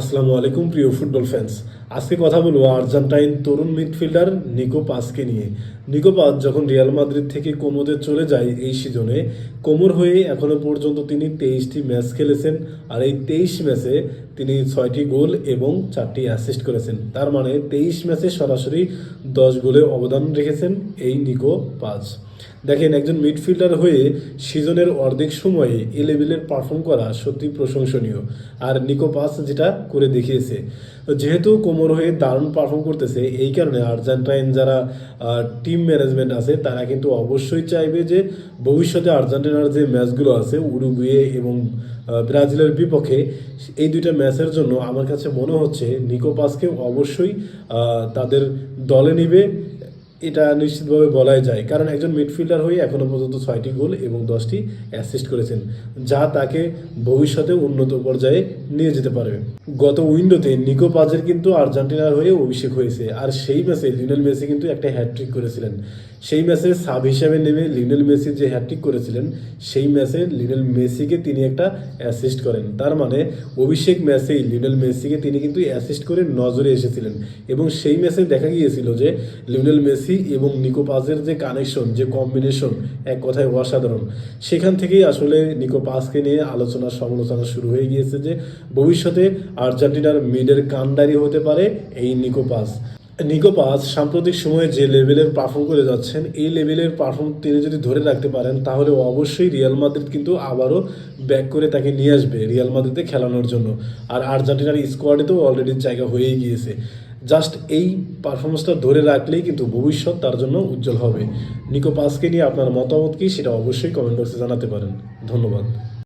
আসসালামু আলাইকুম, প্রিয় ফুটবল ফ্যান্স আজকে কথা বলব আর্জেন্টাইন তরুণ মিডফিল্ডার নিকো পাসকে নিয়ে। নিকো পাস যখন রিয়াল মাদ্রিদ থেকে কোমোদে চলে যায় এই সিজনে, কোমর হয়ে এখনও পর্যন্ত তিনি তেইশটি ম্যাচ খেলেছেন আর এই তেইশ ম্যাচে তিনি ছয়টি গোল এবং চারটি অ্যাসিস্ট করেছেন। তার মানে তেইশ ম্যাচে সরাসরি দশ গোলে অবদান রেখেছেন এই নিকো পাস। দেখেন, একজন মিডফিল্ডার হয়ে সিজনের অর্ধেক সময়ে এ লেভেলের পারফর্ম করা সত্যি প্রশংসনীয়। আর নিকোপাস যেটা করে দেখিয়েছে, যেহেতু কোমর হয়ে দারুণ পারফর্ম করতেছে, এই কারণে আর্জেন্টাইন যারা টিম ম্যানেজমেন্ট আছে, তারা কিন্তু অবশ্যই চাইবে যে ভবিষ্যতে আর্জেন্টিনার যে ম্যাচগুলো আছে, উরুগুয়ে এবং ব্রাজিলের বিপক্ষে, এই দুইটা ম্যাচের জন্য আমার কাছে মনে হচ্ছে নিকোপাসকে অবশ্যই তাদের দলে নিবে এটা নিশ্চিতভাবে বলাই যায়। কারণ একজন মিডফিল্ডার হয়ে এখনও পর্যন্ত ছয়টি গোল এবং দশটি অ্যাসিস্ট করেছেন, যা তাকে ভবিষ্যতে উন্নত পর্যায়ে নিয়ে যেতে পারবে গত উইন্ডোতে নিকো পাজের কিন্তু আর্জেন্টিনার হয়ে অভিষেক হয়েছে, আর সেই ম্যাচে লিওনেল মেসি কিন্তু একটা হ্যাট্রিক করেছিলেন। সেই ম্যাচে সাব হিসাবে নেমে লিওনেল মেসি যে হ্যাট্রিক করেছিলেন, সেই ম্যাচে লিওনেল মেসিকে তিনি একটা অ্যাসিস্ট করেন। তার মানে অভিষেক ম্যাচেই লিওনেল মেসিকে তিনি কিন্তু অ্যাসিস্ট করে নজরে এসেছিলেন। এবং সেই ম্যাচে দেখা গিয়েছিল যে লিওনেল মেসি এবং নিকো পাজের যে কানেকশন যে কম্বিনেশন এক কথায় অসাধারণ। সেখান থেকেই আসলে নিকো পাসকে নিয়ে আলোচনা, সমালোচনা শুরু হয়ে গিয়েছে যে ভবিষ্যতে আর্জেন্টিনার মিডের কান্ডারি হতে পারে এই নিকো পাস নিকো পাস সাম্প্রতিক সময়ে যে লেভেলের পারফর্ম করে যাচ্ছেন, এই লেভেলের পারফর্ম তিনি যদি ধরে রাখতে পারেন, তাহলে অবশ্যই রিয়াল মাদ্রিদ কিন্তু আবারও ব্যাক করে তাকে নিয়ে আসবে রিয়াল মাদ্রিদে খেলানোর জন্য। আর আর্জেন্টিনার স্কোয়াডে তো অলরেডি জায়গা হয়েই গিয়েছে। জাস্ট এই পারফরমেন্সটা ধরে রাখলেই কিন্তু ভবিষ্যৎ তার জন্য উজ্জ্বল হবে। নিকো পাসকে নিয়ে আপনার মতামত কী? সেটা অবশ্যই কমেন্ট বক্সে জানাতে পারেন। ধন্যবাদ।